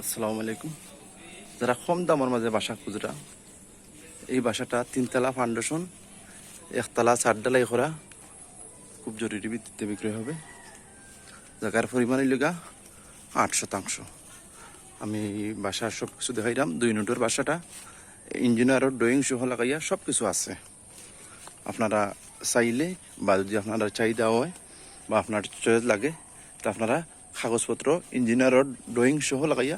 আসসালামু আলাইকুম। যারা কম দামের মাঝে বাসা খুচরা এই বাসাটা তিনতলা ফাউন্ডেশন একতলা চারডালাই করা, খুব জরুরি ভিত্তিতে বিক্রয় হবে। জায়গার পরিমাণ লগা আট শতাংশ। আমি বাসার সব কিছু দেখাইলাম, দুই নোটের বাসাটা ইঞ্জিনিয়ারের ড্রয়িং সহ লাগাইয়া সব কিছু আছে। আপনারা চাইলে বা যদি আপনারা চাহিদা হয় বা আপনার চয়েস লাগে, তা আপনারা কাগজপত্র ইঞ্জিনিয়ারের ড্রয়িং সহ লাগাইয়া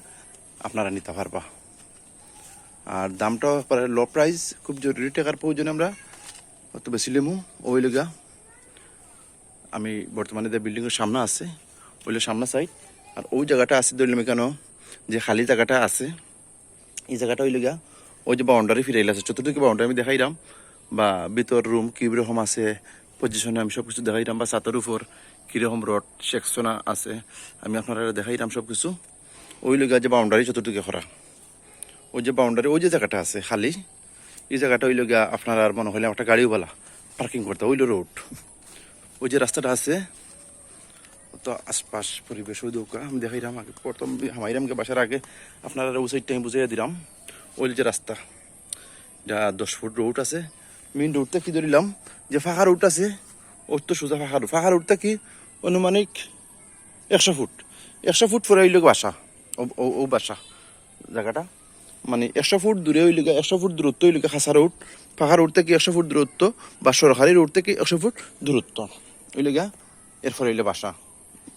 আপনারা নিতে পারবা। আর একবারে লো প্রাইস খুব জরুরি টাকার প্রয়োজন আমরা। অত বেশি লেমু ওই লগা। আমি বর্তমানে যে বিল্ডিংয়ের সামনে আছে ওইলে সামনে সাইড আর ওই জায়গাটা আছে ধরলাম কেন যে খালি জায়গাটা আছে, এই জায়গাটা ওই লগা। ওই যে বাউন্ডারি ফিরাইল আছে চতুর্দিকে বাউন্ডারি আমি দেখাইলাম বা ভিতর রুম কীরকম আছে পজিশনে আমি সব কিছু দেখাইলাম বা ছাতের উপর কীরকম রড সেকশনা আছে? আমি আপনারা দেখাইলাম সব কিছু ওই লগা যে বাউন্ডারি চতুর্দিকে করা ওই যে বাউন্ডারি ওই যে জায়গাটা আছে খালি, এই জায়গাটা ওই লগা আপনার আর মনে হলে একটা গাড়িওয়ালা পার্কিং করতে ওইল রোড ওই যে রাস্তাটা আছে তো আশপাশ পরিবেশ ওই দৌকা, আমি দেখাইলাম আগে, প্রথম হামাইরাম কে বাসার আগে। আপনারা ওই সাইডটা আমি বুঝাইয়া দিলাম। ওই যে রাস্তা এটা দশ ফুট রোড আছে মেইন রোডটা কি ধরিলাম? যে ফাঁকা রোড আছে ওর তো সোজা ফাঁকা রোড ফাঁকা রোডটা কি? অনুমানিক একশো ফুট। একশো ফুট পরে হইল বাসা ও- ও- বাসা জায়গাটা মানে একশো ফুট দূরে হইলে একশো ফুট দূরত্ব হইলে খাসা রোড ফাঁকা রোড থেকে একশো ফুট দূরত্ব বা সরকারি রোড থেকে একশো ফুট দূরত্ব হইলে গা এরপর হইলে বাসা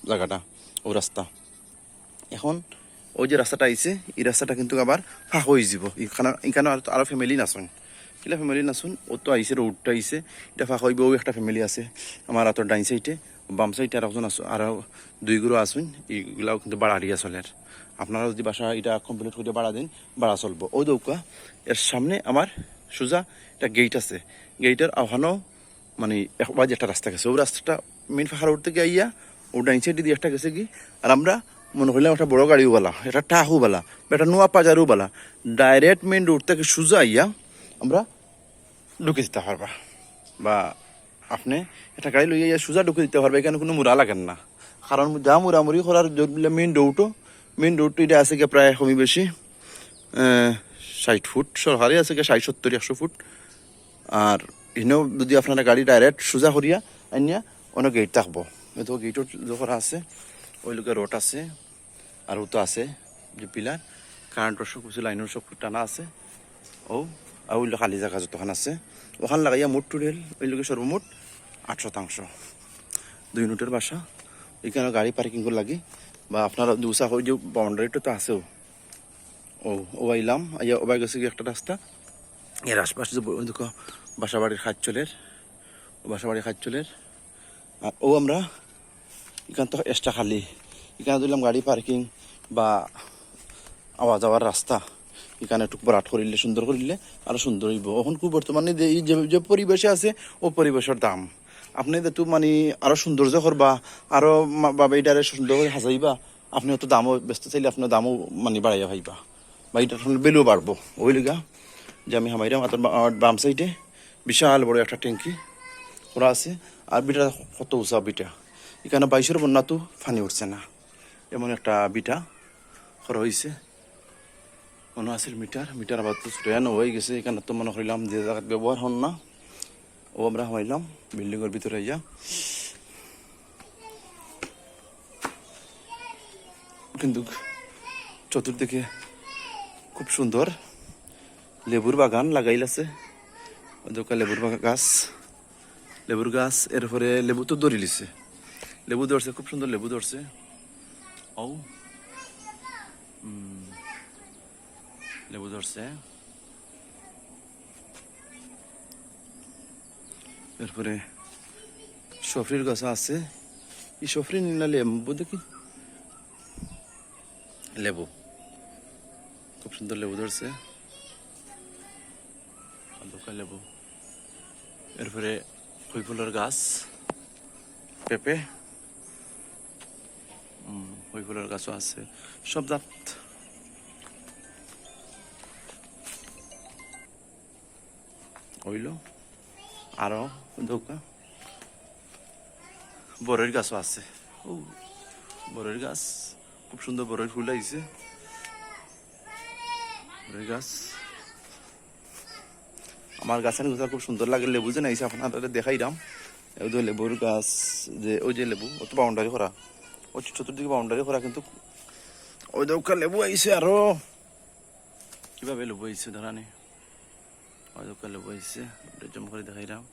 জায়গাটা ও রাস্তা এখন ওই যে রাস্তাটা আইছে এই রাস্তাটা কিন্তু আবার ফাঁক হয়ে যাব। এখানে এখানে আর আরও ফ্যামিলি নাচুন। কিলা ফ্যামিলি নাচুন? ও তো আইছে রোডটা আইছে এটা ফাঁক হইব ও একটা ফ্যামিলি আছে। আমার হাতর ডাইন সাইডে বাম সাইডে আর একজন আছো আর দুই গুরু আসুন এইগুলাও কিন্তু বাড়া দিয়া চলে। আর আপনারা যদি বাসা এটা কমপ্লিট করে বাড়া দিন, বাড়া চলবো। ওই দৌকা, এর সামনে আমার সোজা একটা গেট আছে। গেটের আহ্বানও মানে যে একটা রাস্তা গেছে। ওই রাস্তাটা মেন ফাঁকা রোড থেকে আইয়া ও ডাইন সাইডে দিয়ে একটা গেছে কি আর আমরা মনে করলাম একটা বড় গাড়িও বলা, এটা টাহু বলা, বা একটা নোয়া পাজারও বলা। ডাইরেক্ট মেন রোড থেকে সোজা আইয়া আমরা ঢুকে দিতে পারবা। বা আপনি একটা গাড়ি লইয়া সোজা ঢুকে দিতে পারবে, এখানে কোনো মুরা লাগেন না। কারণ যা মুরামুরি করার মেইন রোডও মেইন রোডটো এটা আছে কি প্রায় কমি বেশি ষাট ফুট সরকারি আছে কি ষাট, সত্তর, একশো ফুট। আর এনেও যদি আপনারা গাড়ি ডাইরেক্ট সোজা করিয়া আনিয়া অনেক গেট থাকব। তো গেটত যখন আছে, ওই লোকের রোড আছে, আর তো আছে, যে পিলার কারেন্টর সব কিছু লাইনের সব টানা আছে। ও, আর ওই খালি জায়গা যতখান আছে, ওখান লাগাইয়া মোট টুরেল ওই লোকের সর্বমোট আট শতাংশ। দুই নোটের বাসা এখানে গাড়ি পার্কিং করে লাগে। বা আপনারা দুসা ওই যে বাউন্ডারিটা তো আছেও। ও ও আইলাম। আইয়া ওবাই গেছে কি একটা রাস্তা। এর আশপাশে যে ও বাসা বাড়ির খাজ চলের। আর ও আমরা এখান তো এক্সট্রা খালি। এখানে দিলাম গাড়ি পার্কিং বা আওয়া যাওয়ার রাস্তা। এখানে একটু বরাট করিলে সুন্দর করিলে আরও সুন্দর হইব। এখন খুব বর্তমানে যে যে পরিবেশে আছে, ও পরিবেশের দাম। আপনি যেহেতু মানে আরও সৌন্দর্য করবা, আরও বাবা এটারে সুন্দর করে সাজাইবা আপনি অত দামও ব্যস্ত চাইলে আপনার দামও মানে বাড়াইয়া ভাইবা বা এটার বেলুও বাড়বো। ওই লিগা যে আমি হামাইরাম আতর বাম সাইডে বিশাল বড় একটা ট্যাঙ্কি করা আছে, আর বিটা কত উঁচা বিটা। এখানে বাইশের বন্যা তো ফানি উঠছে না। এমন একটা বিটা করা হয়েছে মনে আছিল মিটার? মিটার আবার তো ছুটানো হয়ে গেছে। এখানে তো মনে করিলাম যে জায়গাত ব্যবহার হন না। ও আমরা হামাইলাম বিল্ডিংয়ের ভিতরে ইয়া কিন্তু চতুর্দিকে খুব সুন্দর লেবুর বাগান লাগাইল আছে ওদিকে লেবুর গাছ লেবুর গাছ, এরপরে লেবু তো দড়ি লিছে লেবু ধরছে, খুব সুন্দর লেবু ধরছে। ও লেবু ধরছে। এরপরে সফরির গাছ আছে। এই সফরি নিলা লেবু দেখি লেবু। খুব সুন্দর লেবু ধরছে। হালকা লেবু। এরপরে ফুলের গাছ, পেঁপে। ফুলের গাছও আছে। সব জাত। হইল। আরও দৌকা বরের গাছও আছে। ও, বরের গাছ। খুব সুন্দর বরের ফুল আইছে। বড়ই গাছ। আমার গাছের গুছা খুব সুন্দর লাগে, লেবু যে নাইছে আপনারা দেখাইলাম ওই যে লেবুর গাছ, যে ওই যে লেবু অত বাউন্ডারি করা ওই চতুর্দিকে বাউন্ডারি করা কিন্তু ওই দৌকা লেবু আইছে আরও। কীভাবে লেবু আইছে ধরানি? ওই দৌকা লেবু আইছে এটা জম করে দেখাইলাম।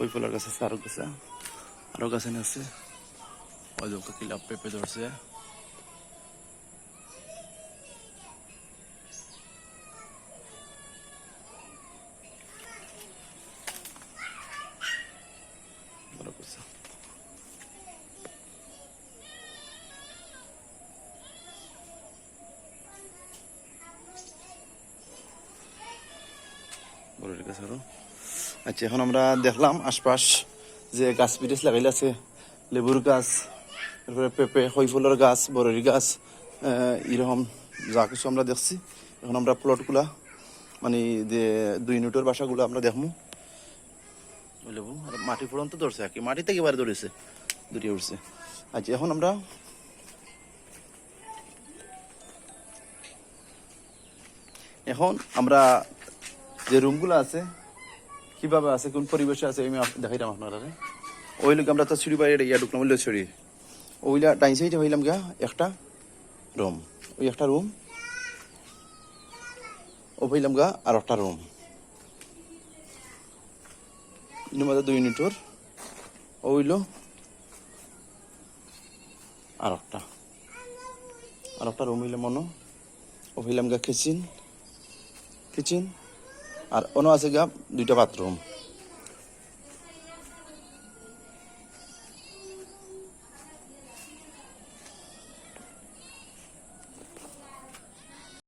ওই ফুলের গাছ আছে আরও গাছ আরও গাছ আছে ওই দৌকা কিলা পেঁপে ধরছে করছে। আচ্ছা এখন আমরা দেখলাম আশপাশ যে গাছ বিদেশ লাগাইলে আছে, লেবুর গাছ, তারপরে পেঁপে হই ফুলের গাছ বরের গাছ এরকম যা কিছু আমরা দেখছি। এখন আমরা প্লটগুলা মানে যে দুই ইউনিটের বাসাগুলো আমরা দেখব ওই লেবু মাটি ফুড়ন তো ধরছে আর কি মাটি এবারে ধরেছে? দুটি উঠছে। আচ্ছা এখন আমরা এখন আমরা যে রুমগুলো আছে, কীভাবে আছে, কোন পরিবেশে আছে, আমি দেখাইলাম আপনারা। ওই লোক আমরা তো সিঁড়ি বাইরে ইয়া ঢুকলাম ওইলে সিঁড়ি ওইলা ডাইন সাইডে হইলাম গা একটা রুম। ওই একটা রুম। ও হইলাম গা আর একটা রুম। ইনি মধ্যে দুই ইউনিটর ও হইল আর একটা আর একটা রুম হইলে মনো। ও হইলাম গা কিচেন কিচেন আর অন্য আছে গা দুইটা বাথরুম